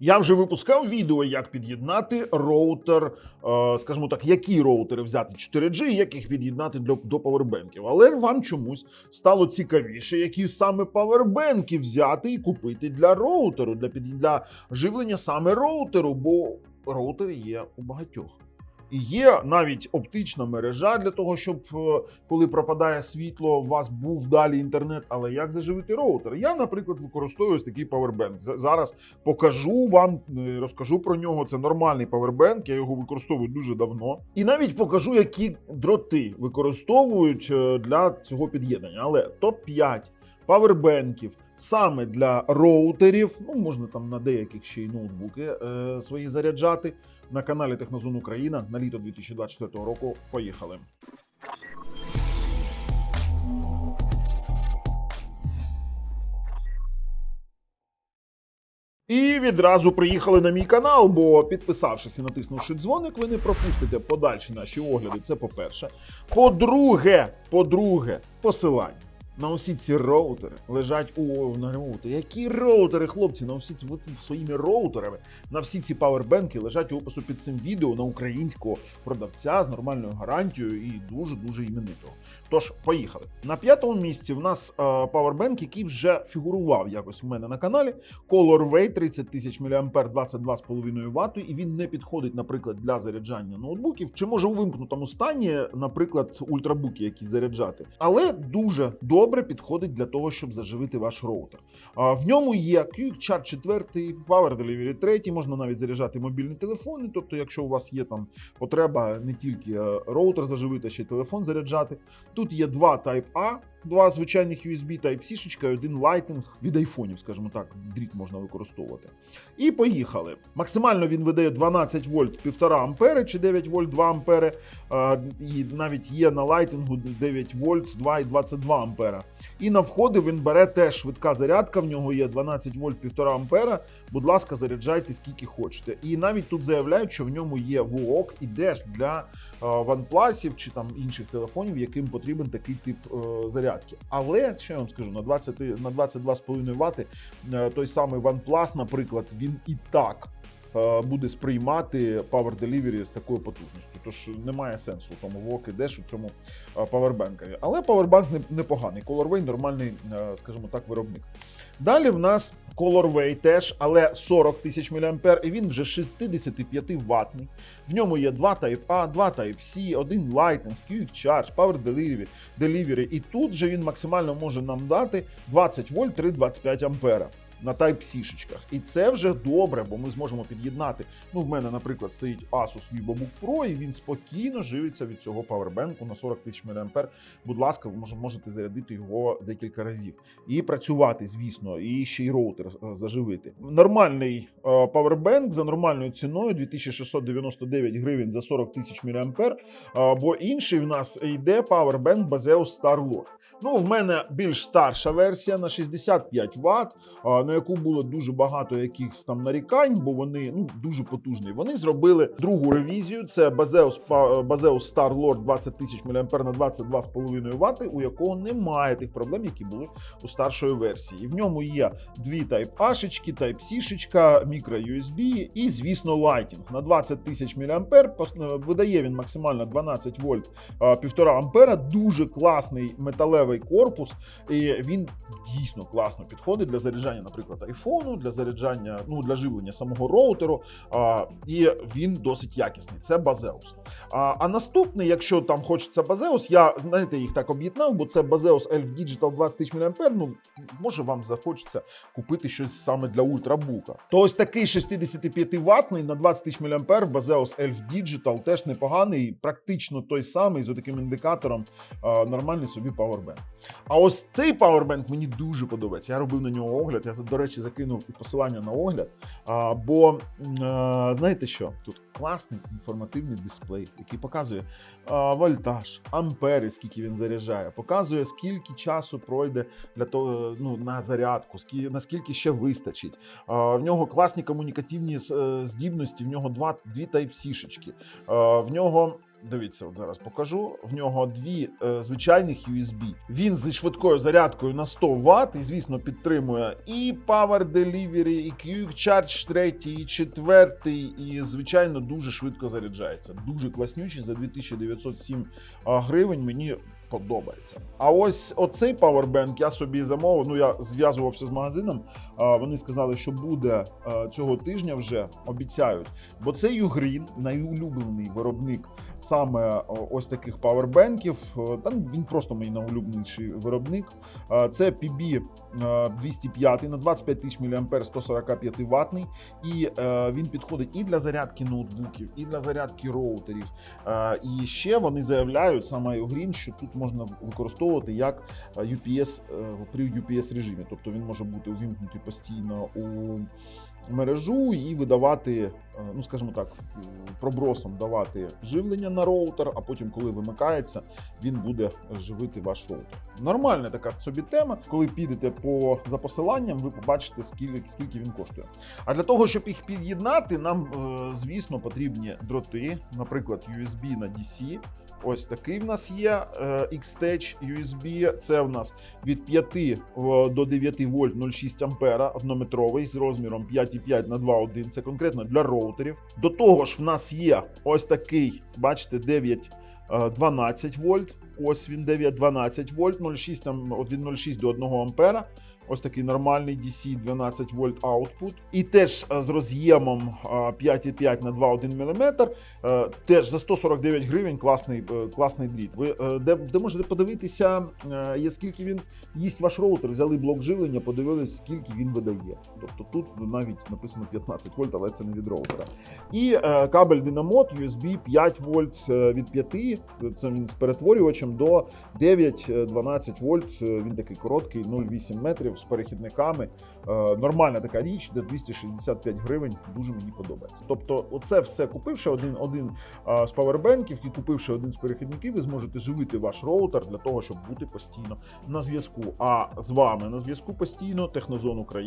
Я вже випускав відео, як під'єднати роутер, е, скажімо так, які роутери взяти 4G, і як їх під'єднати до, до павербенків. Але вам чомусь стало цікавіше, які саме павербенки взяти і купити для роутеру, для, під, для живлення саме роутеру, бо роутери є у багатьох. Є навіть оптична мережа для того, щоб е, коли пропадає світло, у вас був далі інтернет. Але як заживити роутер? Я, наприклад, використовую ось такий павербенк. За- Зараз покажу вам, е, розкажу про нього. Це нормальний павербенк. Я його використовую дуже давно. І навіть покажу, які дроти використовують е, для цього під'єднання. Але топ 5 павербенків саме для роутерів. Ну можна там на деяких ще й ноутбуки е, свої заряджати. На каналі Технозон Україна на літо 2024 року. Поїхали. І відразу приїхали на мій канал, бо підписавшись і натиснувши дзвоник, ви не пропустите подальші наші огляди. Це по-перше. По-друге, по-друге, посилання. На усі ці роутери лежать у на роутері. Які роутери, хлопці, на усі ці своїми роутерами, на всі ці павербенки лежать у опису під цим відео на українського продавця з нормальною гарантією і дуже дуже іменитого. Тож, поїхали. На п'ятому місці в нас е, павербенк, який вже фігурував якось в мене на каналі. Colorway 30 тисяч мА 22,5 Вт, і він не підходить, наприклад, для заряджання ноутбуків, чи може у вимкнутому стані, наприклад, ультрабуки якісь заряджати, але дуже добре підходить для того, щоб заживити ваш роутер. В ньому є Quick Charge 4, Power Delivery 3, можна навіть заряджати мобільні телефони. Тобто, якщо у вас є там потреба не тільки е, роутер заживити, а ще й телефон заряджати. Тут є два Type-A, два звичайних USB Type-C, і один Lightning від айфонів, скажімо так, дріт можна використовувати. І поїхали. Максимально він видає 12 вольт 1,5 ампери чи 9 вольт 2 ампери. І навіть є на лайтингу 9 вольт 2,22 ампера. І на входи він бере теж швидка зарядка. В нього є 12 вольт 1,5 ампера. Будь ласка, заряджайте скільки хочете. І навіть тут заявляють, що в ньому є VOOC і Dash для е, OnePlus чи там інших телефонів, яким потрібен такий тип е, зарядки. Але що я вам скажу, на 20, на 22,5 Вт е, той самий OnePlus, наприклад, він і так. Е, Буде сприймати Power Delivery з такою потужністю, тож немає сенсу в тому вок ідеш у цьому е. Але павербанк непоганий. Colorway нормальний, е, скажімо так, виробник. Далі в нас Colorway теж, але 40 тисяч мА, і він вже 65 ватний. В ньому є два Type-A, два Type-C, один Lightning, Quick Charge, Power Delivery, Delivery. І тут же він максимально може нам дати 20 вольт 3,25 ампера. На Type-C шечках. І це вже добре, бо ми зможемо під'єднати. Ну, в мене, наприклад, стоїть Asus VivoBook Pro, і він спокійно живиться від цього павербенку на 40 тисяч мА. Будь ласка, ви можете зарядити його декілька разів і працювати, звісно, і ще й роутер е, заживити. Нормальний е, павербенк за нормальною ціною 2699 гривень за 40 тисяч мА. Е, Бо інший в нас йде павербенк Baseus Starlord. Ну, в мене більш старша версія на 65 Вт, на яку було дуже багато якихось там нарікань, бо вони ну дуже потужні. Вони зробили другу ревізію. Це па- Baseus Star Lord 20 тисяч мА на 22,5 Вт, у якого немає тих проблем, які були у старшої версії. В ньому є дві Type-A, шечки, Type-C, шечка, мікро USB і, звісно, Lighting. На 20 тисяч мА е, видає він максимально 12 вольт а, 1,5 ампера. Дуже класний металевий корпус, і він дійсно класно підходить для заряджання, наприклад, айфону, для заряджання, ну для живлення самого роутеру. А, і він досить якісний. Це Baseus. А, а наступний, якщо там хочеться Baseus, я знаєте, їх так об'єднав, бо це Baseus Elf Digital 20 тисяч мА. Ну може вам захочеться купити щось саме для ультрабука. То ось такий 65 ватний на 20 тисяч мА в Baseus Elf Digital теж непоганий, практично той самий з таким індикатором. Нормальний собі павербенк. А ось цей павербенк мені дуже подобається. Я робив на нього огляд. Я до речі закинув і посилання на огляд. А, бо а, знаєте що? Тут класний інформативний дисплей, який показує вольтаж, ампери, скільки він заряджає, показує, скільки часу пройде для того, ну на зарядку, скільки наскільки ще вистачить. А, в нього класні комунікативні е, здібності. В нього два дві. А, в нього Дивіться, от зараз покажу. В нього дві е, звичайних USB. Він зі швидкою зарядкою на 100 Вт, і, звісно, підтримує і Power Delivery, і Quick Charge 3, і 4, і, звичайно, дуже швидко заряджається. Дуже класнючий за 2907 гривень. Мені подобається. А ось оцей Powerbank я собі замовив. Ну я зв'язувався з магазином. Вони сказали, що буде цього тижня вже обіцяють. Бо це Югрін, найулюблений виробник саме ось таких павербенків. Там він просто мій найулюбленіший виробник. Це PB е, 205 на 25 тисяч мА 145 ватний. І е, він підходить і для зарядки ноутбуків, і для зарядки роутерів. Е, І ще вони заявляють саме Green, що тут можна використовувати як е, UPS е, при UPS режимі. Тобто він може бути увімкнутий постійно у мережу і видавати, е, ну скажімо так, пробросом давати живлення на роутер, а потім, коли вимикається, він буде живити ваш роутер. Нормальна така собі тема. Коли підете по за посиланням, ви побачите, скільки, скільки він коштує. А для того, щоб їх під'єднати, нам, звісно, потрібні дроти, наприклад, USB на DC. Ось такий в нас є е, X-Tech USB. Це в нас від 5 е, до 9 вольт 0,6 ампера, однометровий з розміром 5,5 на 2,1. Це конкретно для роутерів. До того ж, в нас є ось такий, бачите, 9 е, 12 вольт. Ось він 9-12 вольт, 0,6 там від 0,6 до 1 ампера. Ось такий нормальний DC 12 вольт output. І теж е, з роз'ємом е, 5,5 на 2,1 мм. Е, Теж за 149 гривень класний, е, класний дріт. Ви е, де, де можете подивитися, е, скільки він їсть ваш роутер. Взяли блок живлення, подивились, скільки він видає. Тобто тут навіть написано 15 вольт, але це не від роутера. І е, кабель динамот USB 5 вольт е, від 5. Це він з перетворювачем до 9-12 вольт. Е, Він такий короткий, 0,8 метрів з перехідниками. Е, Нормальна така річ, де 265 гривень. Дуже мені подобається. Тобто, оце все купивши один, один е, з павербенків і купивши один з перехідників, ви зможете живити ваш роутер для того, щоб бути постійно на зв'язку. А з вами на зв'язку постійно Технозон Україна.